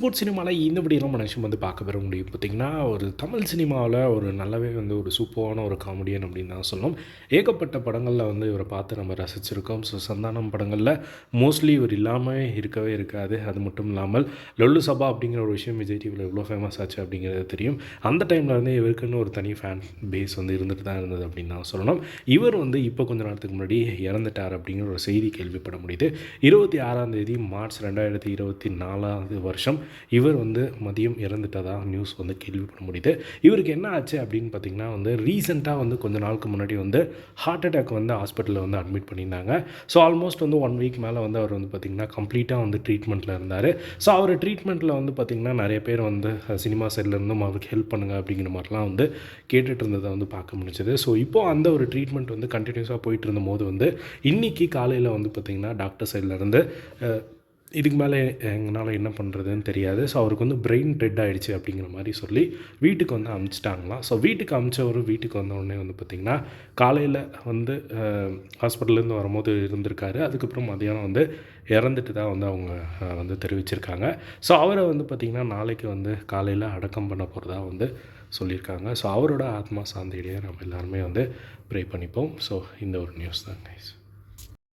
Sports சினிமாவில் இந்த இப்படியெல்லாம் மனுஷன் வந்து பார்க்க பெற முடியும். பார்த்திங்கன்னா ஒரு தமிழ் சினிமாவில் ஒரு நல்லாவே வந்து ஒரு சூப்பரான ஒரு காமெடியன் அப்படின்னு தான் சொல்லணும். ஏகப்பட்ட படங்களில் வந்து இவரை பார்த்து நம்ம ரசிச்சிருக்கோம். ஸோ சந்தானம் படங்களில் மோஸ்ட்லி இவர் இல்லாமல் இருக்கவே இருக்காது. அது மட்டும் இல்லாமல் லொல்லு சபா அப்படிங்கிற ஒரு விஷயம் விஜய் டிவியில் எவ்வளோ ஃபேமஸ் ஆச்சு அப்படிங்கிறது தெரியும். அந்த டைமில் வந்து இவருக்குன்னு ஒரு தனி ஃபேன் பேஸ் வந்து இருந்துட்டு தான் இருந்தது அப்படின்னு தான் சொல்லணும். இவர் வந்து இப்போ கொஞ்ச நேரத்துக்கு முன்னாடி இறந்துட்டார் அப்படிங்கிற ஒரு செய்தி கேள்விப்பட முடியுது. இருபத்தி ஆறாம் தேதி மார்ச் ரெண்டாயிரத்தி இருபத்தி நாலாவது வருஷம் இவர் வந்து மதியம் இறந்துட்டதா நியூஸ் வந்து கேள்விப்பட முடியுது. இவருக்கு என்ன ஆச்சு அப்படின்னு பார்த்தீங்கன்னா வந்து ரீசெண்டாக வந்து கொஞ்ச நாளுக்கு முன்னாடி வந்து ஹார்ட் அட்டாக் வந்து ஹாஸ்பிட்டலில் வந்து அட்மிட் பண்ணியிருந்தாங்க. ஸோ ஆல்மோஸ்ட் வந்து ஒன் வீக் மேலே வந்து அவர் வந்து பார்த்திங்கன்னா கம்ப்ளீட்டாக வந்து ட்ரீட்மெண்ட்டில் இருந்தார். ஸோ அவர் ட்ரீட்மெண்ட்டில் வந்து பார்த்திங்கன்னா நிறைய பேர் வந்து சினிமா சைட்லேருந்தும் அவருக்கு ஹெல்ப் பண்ணுங்கள் அப்படிங்கிற மாதிரிலாம் வந்து கேட்டுட்டு இருந்ததை வந்து பார்க்க முடிஞ்சது. ஸோ இப்போது அந்த ஒரு ட்ரீட்மெண்ட் வந்து கண்டினியூஸாக போயிட்டு இருந்தபோது வந்து இன்றைக்கி காலையில் வந்து பார்த்திங்கன்னா டாக்டர் சைட்லேருந்து இதுக்கு மேலே எங்களால் என்ன பண்ணுறதுன்னு தெரியாது. ஸோ அவருக்கு வந்து பிரெயின் டெட் ஆகிடுச்சு அப்படிங்கிற மாதிரி சொல்லி வீட்டுக்கு வந்து அமுச்சிட்டாங்களாம் ஸோ வீட்டுக்கு அமுச்சவர் வீட்டுக்கு வந்த வந்து பார்த்திங்கன்னா காலையில் வந்து ஹாஸ்பிட்டல்லேருந்து வரும்போது இருந்திருக்காரு. அதுக்கப்புறம் மதியானம் வந்து இறந்துட்டு தான் வந்து அவங்க வந்து தெரிவிச்சிருக்காங்க. ஸோ அவரை வந்து பார்த்திங்கன்னா நாளைக்கு வந்து காலையில் அடக்கம் பண்ண போகிறதா வந்து சொல்லியிருக்காங்க. ஸோ அவரோட ஆத்மா சாந்தியிடையே நம்ம எல்லாருமே வந்து ப்ரே பண்ணிப்போம். ஸோ இந்த ஒரு நியூஸ் தான் நைஸ்